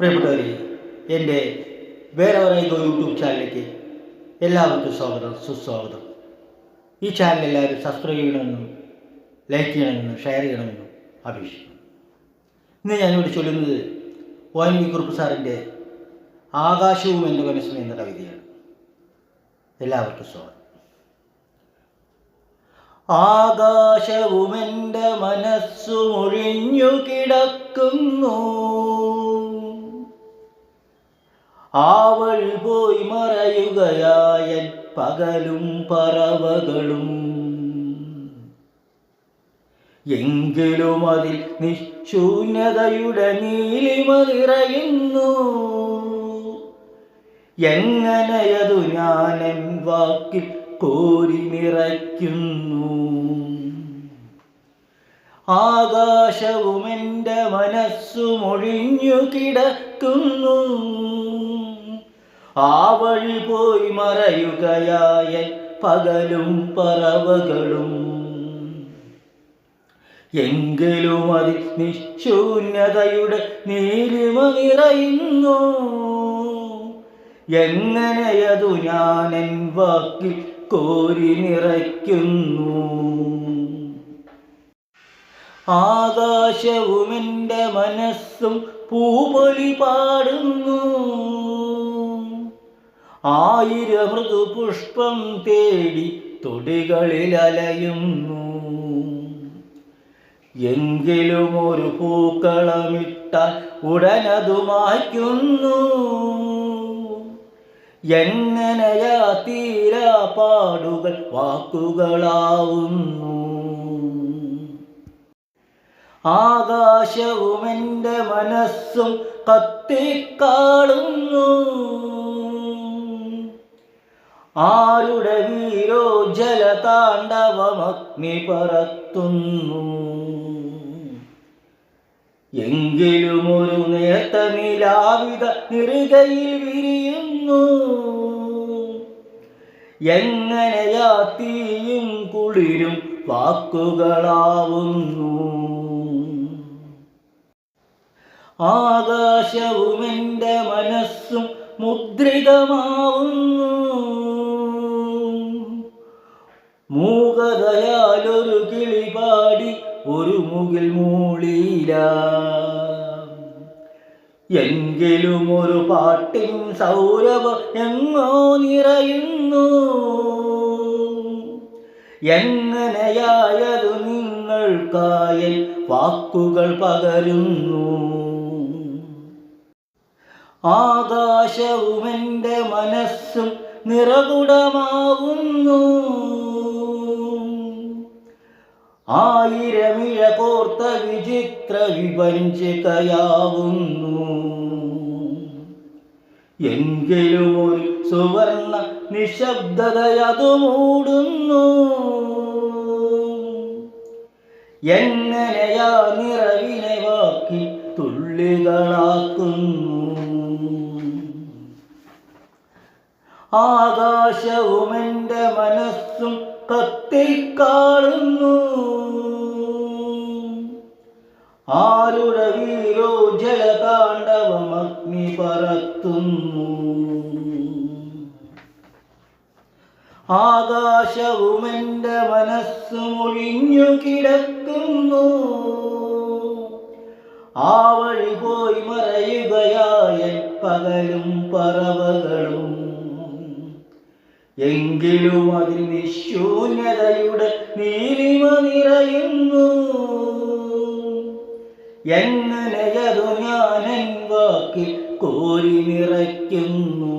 പ്രിയപ്പെട്ടവരെ എന്റെ വേറെ ഒരേതോ യൂട്യൂബ് ചാനലിലേക്ക് എല്ലാവർക്കും സ്വാഗതം സുസ്വാഗതം. ഈ ചാനൽ എല്ലാവരും സബ്സ്ക്രൈബ് ചെയ്യണമെന്നും ലൈക്ക് ചെയ്യണമെന്നും ഷെയർ ചെയ്യണമെന്നും അപേക്ഷിക്കുന്നു. ഇന്ന് ഞാനിവിടെ ചൊല്ലുന്നത് ഒ എൻ വി കുറുപ്പ് സാറിന്റെ ആകാശവും എന്റെ മനസ്സും എന്ന കവിതയാണ്. എല്ലാവർക്കും സ്വാഗതം. ആകാശവും ആകാശവുമെന്റെ മനസ്സുമൊഴിഞ്ഞു കിടക്കുന്നു. ആവൾ പോയി മറയുകയായൻ പകലും പറവകളും. എങ്കിലും അതിൽ നിശൂന്യതയുടെ നീലിമ നിറയുന്നു എങ്ങനെയതു ഞാനെൻ വാക്കിൽ കോരി നിറയ്ക്കുന്നു. ആകാശവും എന്റെ മനസ്സുമൊഴിഞ്ഞു കിടക്കുന്നു. ആ വഴി പോയി മറയുകയായ പകലും പറവകളും. എങ്കിലും അതി നിശൂന്യതയുടെ നീലിമ നിറയുന്നു. എങ്ങനെയതു എൻ വാക്കിൽ കോരി നിറയ്ക്കുന്നു. ആകാശവും എന്റെ മനസ്സും പൂപൊലി പാടുന്നു. ആയിരം മൃദുപുഷ്പം തേടി തൊടികളിൽ അലയുന്നു. എങ്കിലും ഒരു പൂക്കളമിട്ടാൽ ഉടനതു മായ്ക്കുന്നു. എങ്ങനെയാ തീരാ പാടുകൾ വാക്കുകളാവുന്നു. ആകാശവും എന്റെ മനസ്സും കത്തിക്കാളുന്നു. ആരുടെ വീരോ ജലതാണ്ഡവമഗ്നി പറത്തുന്നു? എങ്കിലും ഒരു നേത്തമിലാവിത നിറുകയിൽ വിരിയുന്നു. എങ്ങനെയാ തീയും കുളിരും വാക്കുകളാവുന്നു? ആകാശവും എന്റെ മനസ്സും മുദ്രിതമാവുന്നു. മൂകതയാലൊരു കിളി പാടി ഒരു മുകിൽ മൂളിയില. എങ്കിലും ഒരു പാട്ടിൻ സൗരഭം എങ്ങോ നിറയുന്നു. എങ്ങനെയായതു നിങ്ങൾക്കായൽ വാക്കുകൾ പകരുന്നു. ആകാശവും എന്റെ മനസ്സും നിറകുടമാവുന്നു. ആയിരമിഴ കോർത്ത വിചിത്ര വിപഞ്ചിതയാവുന്നു എങ്കിലും ഒരു സുവർണ നിശബ്ദതയതു മൂടുന്നു എങ്ങനെയാ നിറവിനെ വാക്കി തുള്ളികളാക്കുന്നു. ആകാശവും എന്റെ മനസ്സും കത്തിക്കാളുന്നു ആരുടെ വീരോ ജലതാണ്ഡവം അഗ്നി പറത്തുന്നു. ആകാശവും എന്റെ മനസ്സും ഒഴിഞ്ഞു കിടക്കുന്നു. ആ വഴി പോയി മറയുകയായ പകലും പറവകളും. എങ്കിലും അതിൽ നിശൂന്യതയുടെ നീലിമ നിറയുന്നു. എങ്ങനെയതു ഞാൻ വാക്കിൽ കോരി നിറയ്ക്കുന്നു.